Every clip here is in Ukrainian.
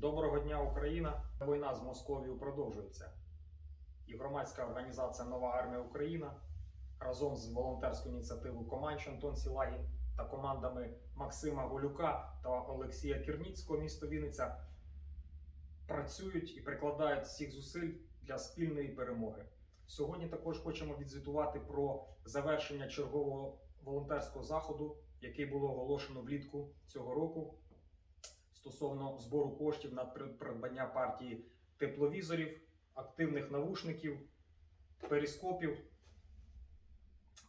Доброго дня, Україна! Війна з Московією продовжується. І громадська організація Нова армія Україна разом з волонтерською ініціативою Команч Антон Сілагін та командами Максима Голюка та Олексія Кірніцького міста Вінниця працюють і прикладають всіх зусиль для спільної перемоги. Сьогодні також хочемо відзвітувати про завершення чергового волонтерського заходу, який було оголошено влітку цього року стосовно збору коштів на придбання партії тепловізорів, активних навушників, перископів.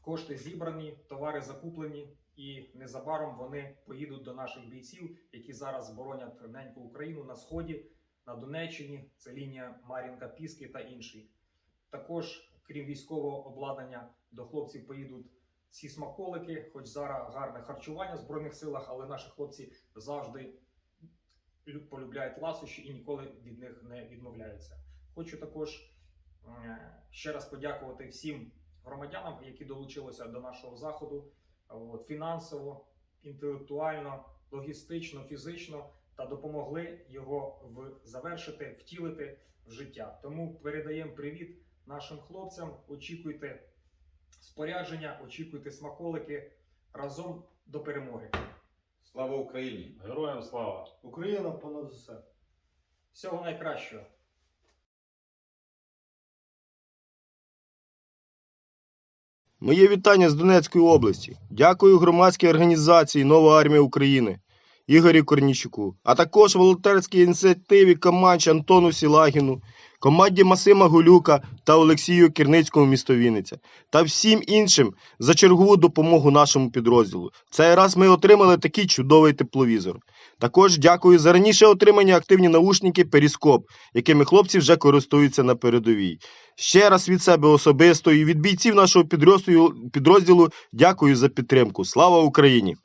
Кошти зібрані, товари закуплені, і незабаром вони поїдуть до наших бійців, які зараз боронять неньку Україну на сході, на Донеччині. Це лінія Мар'їнка, Піски та інші. Також, крім військового обладнання, до хлопців поїдуть ці смаколики, хоч зараз гарне харчування в Збройних силах, але наші хлопці завжди полюбляють ласощі і ніколи від них не відмовляються. Хочу також е, ще раз подякувати всім громадянам, які долучилися до нашого заходу фінансово, інтелектуально, логістично, фізично та допомогли його в завершити, втілити в життя. Тому передаємо привіт нашим хлопцям. Очікуйте спорядження, очікуйте смаколики разом до перемоги. Слава Україні! Героям слава! Україна понад усе. Всього найкращого. Моє вітання з Донецької області. Дякую громадській організації Нова армія України Ігорю Корнічуку, а також волонтерській ініціативі Команч Антону Сілагіну, команді Масима Гулюка та Олексію Кірницькому місто Вінниця та всім іншим за чергову допомогу нашому підрозділу. Цей раз ми отримали такий чудовий тепловізор. Також дякую за раніше отримані активні наушники Періскоп, якими хлопці вже користуються на передовій. Ще раз від себе особисто і від бійців нашого підрозділу дякую за підтримку. Слава Україні!